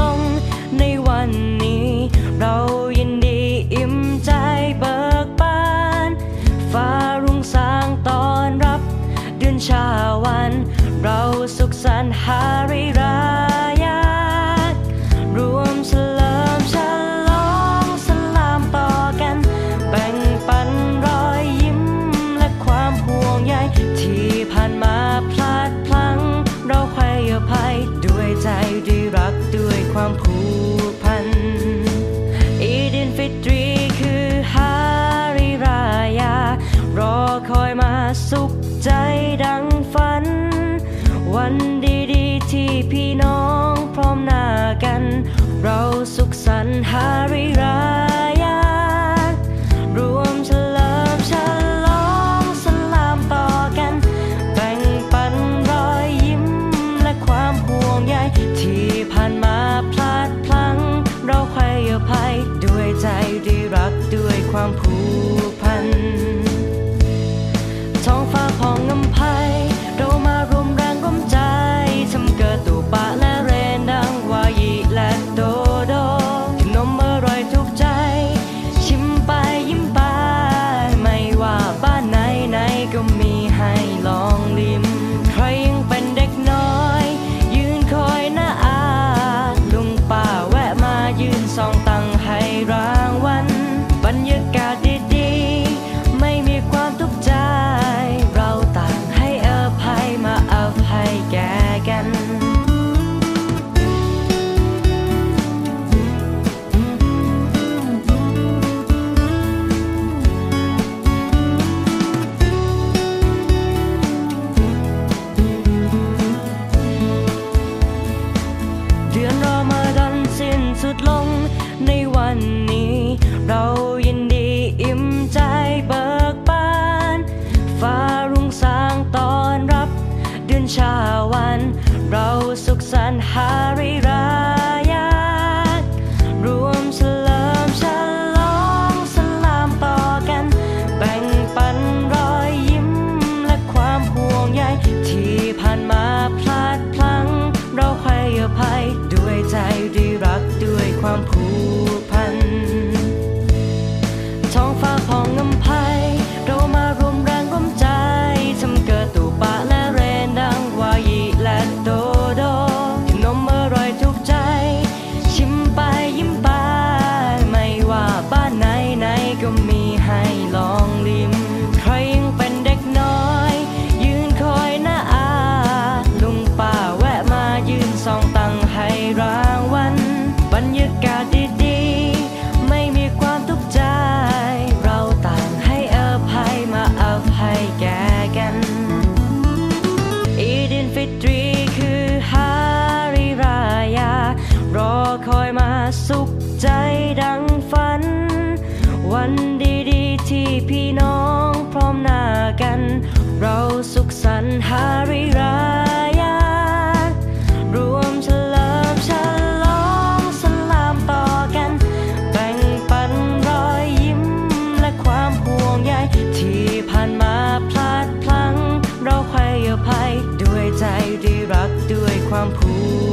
ลงในวันนี้ เรายินดีอิ่มใจเบิกบานฟ้ารุ่งสางตอนรับ เดือนชาวัน เราสุขสันต์ฮาริรา สุขใจดังฝัน วันดีๆที่พี่น้องพร้อมหน้ากัน เราสุขสันต์ฮาริรา hurry าศดีๆ ไม่มีความทุกข์ใจ เราต่างให้อภัยมาอภัยแก่กัน อีดินฟิตรีคือฮาริรายา รอคอยมาสุขใจดังฝัน วันดีๆที่พี่น้องพร้อมหน้ากัน เราสุขสันต์ฮาริ quão.